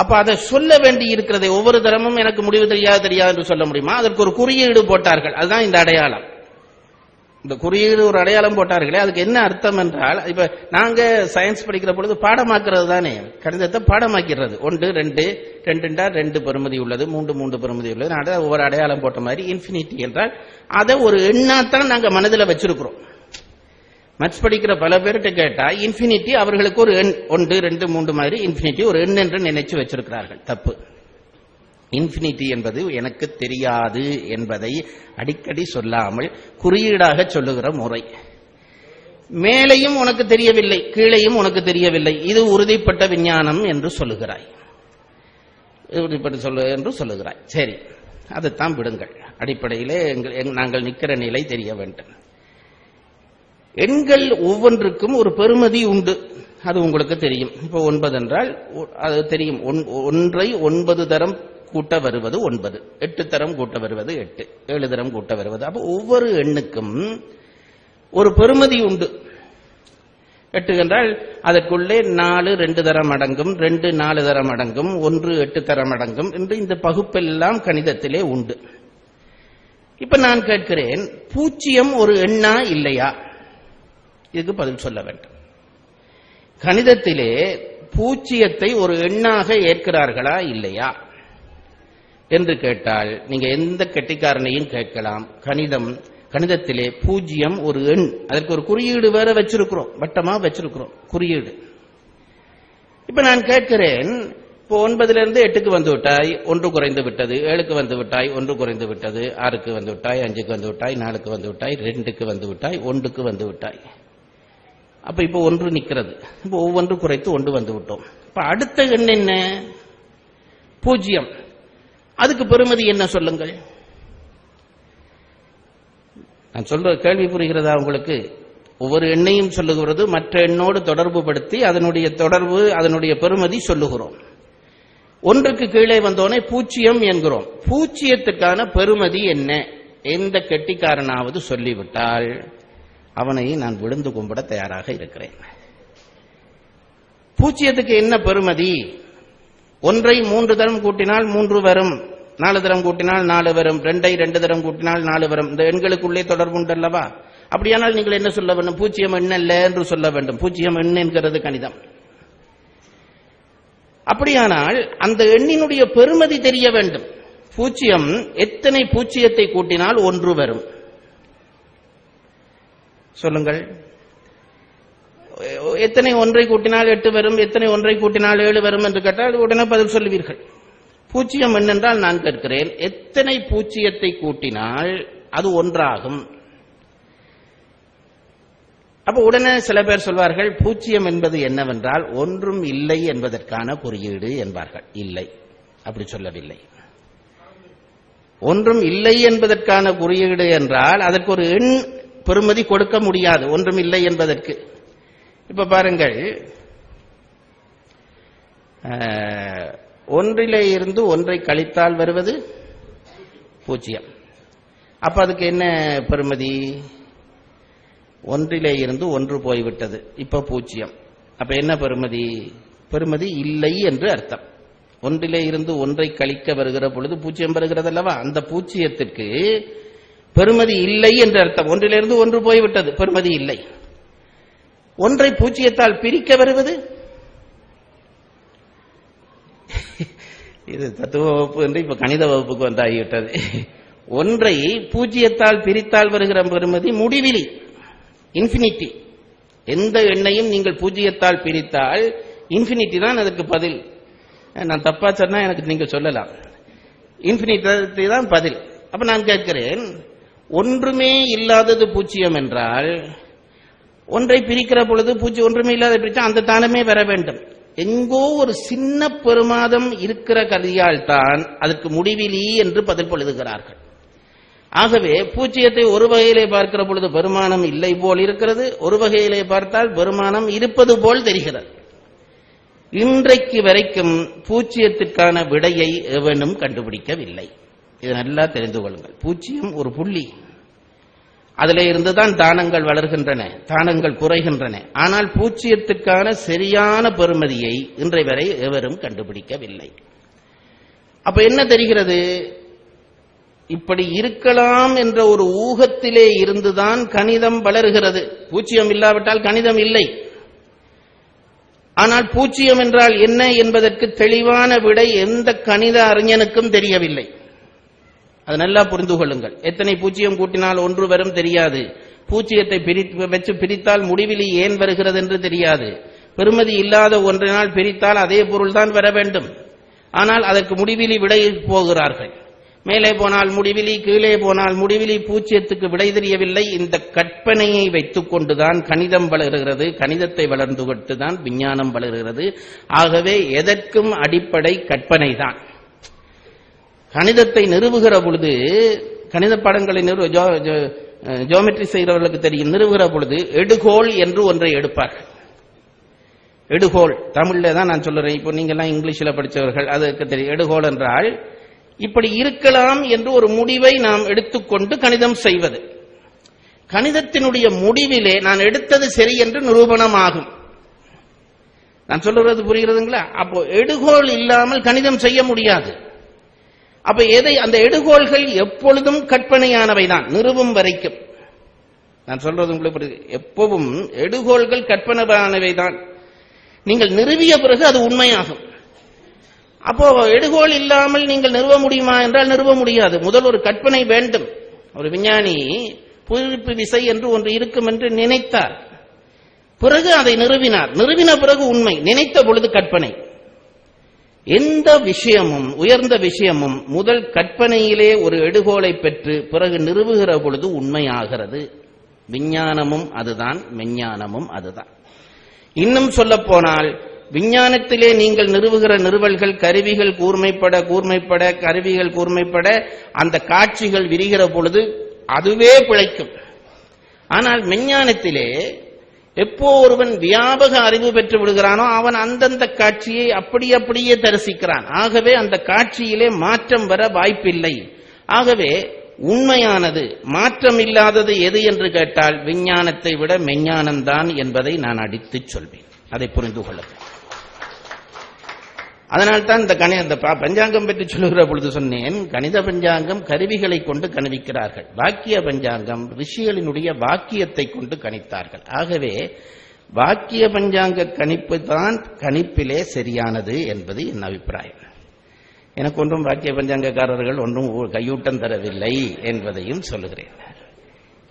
அப்ப அதை சொல்ல வேண்டி இருக்கிறதை ஒவ்வொரு தரமும் எனக்கு முடிவு தெரியாது தெரியாது என்று சொல்ல முடியுமா? அதற்கு ஒரு குறியீடு போட்டார்கள். அதுதான் இந்த அடையாளம். இந்த குறியீடு ஒரு அடையாளம் போட்டார்களே அதுக்கு என்ன அர்த்தம் என்றால் இப்ப நாங்க சயின்ஸ் படிக்கிற பொழுது பாடமாக்குறது தானே? கணிதத்தை பாடமாக்கிறது. ஒன்று ரெண்டு ரெண்டுண்டா ரெண்டு பெருமதி உள்ளது மூன்று மூன்று பெருமதி உள்ளது. ஒவ்வொரு அடையாளம் போட்ட மாதிரி இன்ஃபினிட்டி என்றால் அதை ஒரு எண்ணாத்தான் நாங்க மனதில் வச்சிருக்கிறோம். மேத்ஸ் படிக்கிற பல பேர்கிட்ட கேட்டா இன்ஃபினிட்டி அவர்களுக்கு ஒரு எண் ஒன்று ரெண்டு மூன்று மாதிரி இன்ஃபினிட்டி ஒரு எண் என்று நினைச்சு வச்சிருக்கிறார்கள். தப்பு. இன்ஃபினிட்டி என்பது எனக்கு தெரியாது என்பதை அடிக்கடி சொல்லாமல் குறியீடாக சொல்லுகிற முறை. மேலையும் உனக்கு தெரியவில்லை கீழையும் உனக்கு தெரியவில்லை. இது உறுதிப்பட்ட விஞ்ஞானம் என்று சொல்லுகிறாய். உறுதிப்பட்டு சொல்லு என்று சொல்லுகிறாய். சரி அதைத்தான் விடுங்கள். அடிப்படையிலே எங்கள் எங்- நாங்கள் நிற்கிற நிலை தெரிய வேண்டும். எண்கள் ஒவ்வொன்றுக்கும் ஒரு பெருமதி உண்டு. அது உங்களுக்கு தெரியும். இப்போ ஒன்பது என்றால் அது தெரியும். ஒன்- ஒன்றை ஒன்பது தரம் கூட்ட வருவது ஒன்பது. எட்டு தரம் கூட்ட வருவது எட்டு. ஏழு தரம் கூட்ட வருவது. அப்போ ஒவ்வொரு எண்ணுக்கும் ஒரு பெருமதி உண்டு. எட்டு என்றால் அதற்குள்ளே நாலு ரெண்டு தரம் அடங்கும் ரெண்டு நாலு தரம் அடங்கும் ஒன்று எட்டு தரம் அடங்கும் என்று இந்த பகுப்பெல்லாம் கணிதத்திலே உண்டு. இப்ப நான் கேட்கிறேன் பூச்சியம் ஒரு எண்ணா இல்லையா? இதுக்கு பதில் சொல்ல வேண்டும்? கணிதத்திலே பூஜ்ஜியத்தை ஒரு எண்ணாக ஏற்கிறார்களா இல்லையா? என்று கேட்டால் நீங்க எந்த கெட்டிக்காரனையும் கேட்கலாம். கணிதம் கணிதத்திலே பூஜ்ஜியம் ஒரு எண். அதற்கு ஒரு குறியீடு வேற வச்சிருக்கிறோம். வட்டமா வச்சிருக்கிறோம். குறியீடு. இப்ப நான் கேட்கிறேன் இப்போ ஒன்பதுல இருந்து எட்டுக்கு வந்து விட்டாய் ஒன்று குறைந்து விட்டது ஏழுக்கு வந்து விட்டாய் ஒன்று குறைந்து விட்டது ஆறுக்கு வந்து விட்டாய் அஞ்சுக்கு வந்து விட்டாய் நாலுக்கு வந்து விட்டாய் ரெண்டுக்கு வந்து விட்டாய் ஒன்றுக்கு வந்து விட்டாய். அப்ப இப்போ ஒன்று நிக்கிறது. இப்போ ஒவ்வொன்று குறைத்து ஒன்று வந்து விட்டோம். இப்ப அடுத்த எண் என்ன? பூஜ்ஜியம். அதுக்கு பெறுமதி என்ன சொல்லுங்கள்? நான் சொல்ற கேள்வி புரிகிறதா உங்களுக்கு? ஒவ்வொரு எண்ணையும் சொல்லுகிறது மற்ற எண்ணோடு தொடர்பு படுத்தி அதனுடைய தொடர்பு அதனுடைய பெறுமதி சொல்லுகிறோம். ஒன்றுக்கு கீழே வந்தோனே பூச்சியம் என்கிறோம். பூஜ்ஜியத்துக்கான பெறுமதி என்ன? எந்த கெட்டிக்காரனாவது சொல்லிவிட்டால். அவனை நான் விழுந்து கும்பிட தயாராக இருக்கிறேன். பூச்சியத்துக்கு என்ன பெருமதி? ஒன்றை மூன்று தரம் கூட்டினால் மூன்று வரும் நாலு தரம் கூட்டினால் நாலு வரும் ரெண்டை ரெண்டு தரம் கூட்டினால் நாலு வரும். இந்த எண்களுக்குள்ளே தொடர்பு உண்டல்லவா அப்படியானால் நீங்கள் என்ன சொல்ல வேண்டும்? பூச்சியம் எண் அல்ல என்று சொல்ல வேண்டும். பூச்சியம் எண் என்கிறது கணிதம். அப்படியானால் அந்த எண்ணினுடைய பெருமதி தெரிய வேண்டும். பூச்சியம் எத்தனை பூச்சியத்தை கூட்டினால் ஒன்று வரும். சொல்லுங்கள். எத்தனை ஒன்றை கூட்டினால் எட்டு வரும் எத்தனை ஒன்றை கூட்டினால் ஏழு வரும் என்று கேட்டால் உடனே பதில் சொல்லுவீர்கள். பூச்சியம் என்னென்றால் நான் கேட்கிறேன் எத்தனை பூச்சியத்தை கூட்டினால் அது ஒன்றாகும். அப்ப உடனே சில பேர் சொல்வார்கள் பூச்சியம் என்பது என்னவென்றால் ஒன்றும் இல்லை என்பதற்கான குறியீடு என்பார்கள். இல்லை அப்படி சொல்லவில்லை. ஒன்றும் இல்லை என்பதற்கான குறியீடு என்றால் அதற்கு ஒரு எண் பெறுமதி கொடுக்க முடியாது ஒன்றும் இல்லை என்பதற்கு. இப்ப பாருங்கள். ஒன்றிலே இருந்து ஒன்றை கழித்தால் வருவது பூஜ்ஜியம். அப்ப அதுக்கு என்ன பெறுமதி? ஒன்றிலே இருந்து ஒன்று போய்விட்டது இப்ப பூஜ்ஜியம். அப்ப என்ன பெறுமதி? பெறுமதி இல்லை என்று அர்த்தம். ஒன்றிலே இருந்து ஒன்றை கழிக்க வருகிற பொழுது பூஜ்ஜியம் வருகிறது அல்லவா அந்த பூஜ்ஜியத்திற்கு பெருமதி இல்லை என்று அர்த்தம். ஒன்றிலிருந்து ஒன்று போய்விட்டது. பெருமதி இல்லை. ஒன்றை பூஜ்ஜியத்தால் பிரிக்க வருவது? இது தத்துவ வகுப்பு என்று இப்ப கணித வகுப்புக்கு வந்தாகிவிட்டது. ஒன்றை பூஜ்ஜியத்தால் பிரித்தால் வருகிற பெருமதி முடிவிலி இன்ஃபினிட்டி எந்த எண்ணையும் நீங்கள் பூஜ்ஜியத்தால் பிரித்தால் இன்ஃபினிட்டி தான் அதற்கு பதில். நான் தப்பா சொன்னா எனக்கு நீங்க சொல்லலாம். இன்ஃபினிட்டி தான் பதில். அப்ப நான் கேட்கிறேன் ஒன்றுமே இல்லாதது பூச்சியம் என்றால் ஒன்றை பிரிக்கிற பொழுது பூச்சி ஒன்றுமே இல்லாத பிரிச்சா அந்த தானமே வர வேண்டும். எங்கோ ஒரு சின்ன பெருமாதம் இருக்கிற கதியால் தான் அதற்கு முடிவிலி என்று பதில் எழுதுகிறார்கள். ஆகவே பூச்சியத்தை ஒரு வகையிலே பார்க்கிற பொழுது பெருமானம் இல்லை போல் இருக்கிறது ஒரு வகையிலே பார்த்தால் பெருமானம் இருப்பது போல் தெரிகிறது. இன்றைக்கு வரைக்கும் பூச்சியத்திற்கான விடையை எவனும் கண்டுபிடிக்கவில்லை. இது நல்லா தெரிந்து கொள்ளுங்கள். பூச்சியம் ஒரு புள்ளி. அதிலே இருந்துதான் தானங்கள் வளர்கின்றன தானங்கள் குறைகின்றன. ஆனால் பூச்சியத்துக்கான சரியான பெறுமதியை இன்றை வரை எவரும் கண்டுபிடிக்கவில்லை. அப்ப என்ன தெரிகிறது? இப்படி இருக்கலாம் என்ற ஒரு ஊகத்திலே இருந்துதான் கணிதம் வளர்கிறது. பூச்சியம் இல்லாவிட்டால் கணிதம் இல்லை. ஆனால் பூச்சியம் என்றால் என்ன என்பதற்கு தெளிவான விடை எந்த கணித அறிஞனுக்கும் தெரியவில்லை. அது நல்லா புரிந்து கொள்ளுங்கள். எத்தனை பூஜ்ஜியம் கூட்டினால் ஒன்று வரும் தெரியாது. பூச்சியத்தை பிரித்து வச்சு பிரித்தால் முடிவிலி ஏன் வருகிறது என்று தெரியாது. பெருமதி இல்லாத ஒன்றினால் பிரித்தால் அதே பொருள் தான் வர வேண்டும். ஆனால் அதற்கு முடிவிலி விடை போகிறார்கள். மேலே போனால் முடிவிலி கீழே போனால் முடிவிலி பூச்சியத்துக்கு விடை தெரியவில்லை. இந்த கற்பனையை வைத்துக் கொண்டுதான் கணிதம் வளர்கிறது. கணிதத்தை வளர்ந்து கொண்டுதான் விஞ்ஞானம் வளர்கிறது. ஆகவே எதற்கும் அடிப்படை கற்பனை தான் கணிதத்தை நிறுவுகிற பொழுது கணித பாடங்களை நிறுவ ஜோ- ஜோ- செய்கிறவர்களுக்கு தெரியும். நிறுவுகிற பொழுது எடுகோல் என்று ஒன்றை எடுப்பார்கள். எடுகோல் தமிழ்ல தான் நான் சொல்லுறேன். இப்போ நீங்க எல்லாம் இங்கிலீஷ்ல படித்தவர்கள் அதுக்கு தெரியும். எடுகோல் என்றால் இப்படி இருக்கலாம் என்று ஒரு முடிவை நாம் எடுத்துக்கொண்டு கணிதம் செய்வது. கணிதத்தினுடைய முடிவிலே நான் எடுத்தது சரி என்று நிரூபணமாகும். நான் சொல்லுறது புரிகிறதுங்களா? அப்போ எடுகோல் இல்லாமல் கணிதம் செய்ய முடியாது. அப்ப எதை அந்த எடுகோள்கள் எப்பொழுதும் கற்பனையானவைதான் நிறுவும் வரைக்கும். நான் சொல்றது உங்களுக்கு புரியுது. எப்பவும் எடுகோள்கள் கற்பனையானவைதான். நீங்கள் நிறுவிய பிறகு அது உண்மையாகும். அப்போ எடுகோள் இல்லாமல் நீங்கள் நிறுவ முடியுமா என்றால் நிறுவ முடியாது. முதல் ஒரு கற்பனை வேண்டும். ஒரு விஞ்ஞானி புவியீர்ப்பு விசை என்று ஒன்று இருக்கும் என்று நினைத்தார். பிறகு அதை நிறுவினார். நிறுவின பிறகு உண்மை. நினைத்த பொழுது கற்பனை. எந்த விஷயமும் உயர்ந்த விஷயமும் முதல் கற்பனையிலே ஒரு எடுகோலை பெற்று பிறகு நிறுவுகிற பொழுது உண்மையாகிறது. விஞ்ஞானமும் அதுதான் மெஞ்ஞானமும் அதுதான். இன்னும் சொல்ல போனால் விஞ்ஞானத்திலே நீங்கள் நிறுவுகிற நிறுவல்கள் கருவிகள் கூர்மைப்பட கூர்மைப்பட கருவிகள் கூர்மைப்பட அந்த காட்சிகள் விரிகிற பொழுது அதுவே பிழைக்கும். ஆனால் மெஞ்ஞானத்திலே எப்போ ஒருவன் வியாபக அறிவு பெற்று விடுகிறானோ அவன் அந்தந்த காட்சியை அப்படி அப்படியே தரிசிக்கிறான். ஆகவே அந்த காட்சியிலே மாற்றம் வர வாய்ப்பில்லை. ஆகவே உண்மையானது மாற்றம் இல்லாதது எது என்று கேட்டால் விஞ்ஞானத்தை விட மெஞ்ஞானம்தான் என்பதை நான் அடித்துச் சொல்வேன். அதை புரிந்து கொள்ளுங்கள். அதனால்தான் இந்த கணி இந்த ப- பஞ்சாங்கம் பற்றி சொல்லுகிற பொழுது சொன்னேன். கணித பஞ்சாங்கம் கருவிகளை கொண்டு கணிவிக்கிறார்கள். வாக்கிய பஞ்சாங்கம் ரிஷிகளினுடைய வாக்கியத்தை கொண்டு கணித்தார்கள். ஆகவே வாக்கிய பஞ்சாங்க கணிப்பு தான் கணிப்பிலே சரியானது என்பது என் அபிப்பிராயம். எனக்கு ஒன்றும் வாக்கிய பஞ்சாங்கக்காரர்கள் ஒன்றும் கையூட்டம் தரவில்லை என்பதையும் சொல்லுகிறேன்.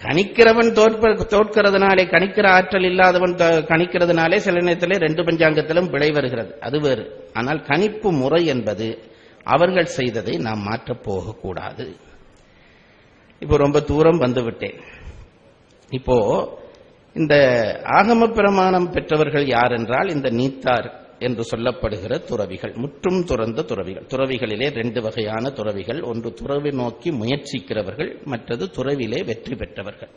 கணிக்கிறவன் தோற்ப தோற்கிறதுனாலே கணிக்கிற ஆற்றல் இல்லாதவன் த- கணிக்கிறதுனாலே சில நேரத்திலே ரெண்டு பஞ்சாங்கத்திலும் விளை வருகிறது. அது வேறு. ஆனால் கணிப்பு முறை என்பது அவர்கள் செய்ததை நாம் மாற்றப் போகக்கூடாது. இப்போ ரொம்ப தூரம் வந்துவிட்டேன். இப்போ இந்த ஆகம பிரமாணம் பெற்றவர்கள் யார் என்றால் இந்த நீத்தார். என்று சொல்லப்படுகிற துறவிகள் முற்றும் துறந்த துறவிகள். துறவிகளிலே ரெண்டு வகையான துறவிகள். ஒன்று துறவி நோக்கி முயற்சிக்கிறவர்கள் மற்றது துறவிலே வெற்றி பெற்றவர்கள்.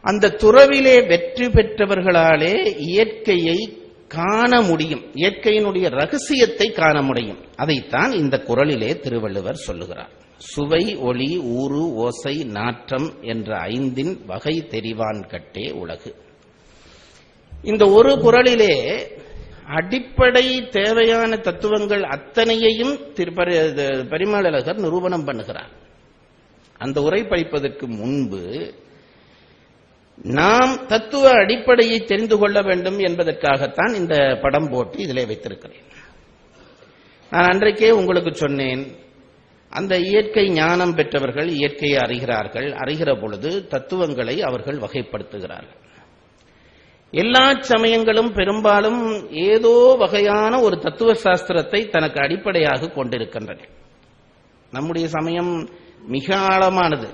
அந்த துறவிலே வெற்றி பெற்றவர்களாலே இயற்கையை காண முடியும். இயற்கையினுடைய ரகசியத்தை காண முடியும். அதைத்தான் இந்த குறளிலே திருவள்ளுவர் சொல்லுகிறார். சுவை ஒளி ஊறு ஓசை நாற்றம் என்ற ஐந்தின் வகை தெரிவான் கட்டே உலகு. இந்த ஒரு குறளிலே அடிப்படை தேவையான தத்துவங்கள் அத்தனையையும் திருப்பரி- பரிமளகர் நிரூபணம் பண்ணுகிறார். அந்த உரை படிப்பதற்கு முன்பு நாம் தத்துவ அடிப்படையை தெரிந்து கொள்ள வேண்டும் என்பதற்காகத்தான் இந்த படம் போட்டு இதிலே வைத்திருக்கிறேன். நான் அன்றைக்கே உங்களுக்கு சொன்னேன் அந்த இயற்கை ஞானம் பெற்றவர்கள் இயற்கையை அறிகிறார்கள் அறிகிற பொழுது தத்துவங்களை அவர்கள் வகைப்படுத்துகிறார்கள். எல்லா சமயங்களும் பெரும்பாலும் ஏதோ வகையான ஒரு தத்துவ சாஸ்திரத்தை தனக்கு அடிப்படையாக கொண்டிருக்கின்றன. நம்முடைய சமயம் மிக ஆழமானது.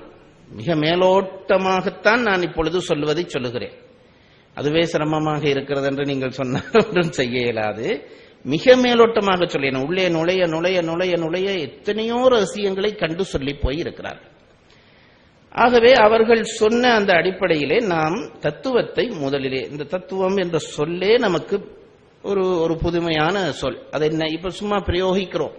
மிக மேலோட்டமாகத்தான் நான் இப்பொழுது சொல்வதை சொல்லுகிறேன். அதுவே சிரமமாக இருக்கிறது என்று நீங்கள் சொன்னால் ஒன்றும் செய்ய இயலாது. மிக மேலோட்டமாக சொல்லேன் உள்ளே நுழைய நுழைய நுழைய நுழைய எத்தனையோ ரகசியங்களை கண்டு சொல்லி போய் இருக்கிறார்கள். ஆகவே அவர்கள் சொன்ன அந்த அடிப்படையிலே நாம் தத்துவத்தை முதலிலே இந்த தத்துவம் என்ற சொல்லே நமக்கு ஒரு ஒரு புதுமையான சொல். அது என்ன? இப்ப சும்மா பிரயோகிக்கிறோம்.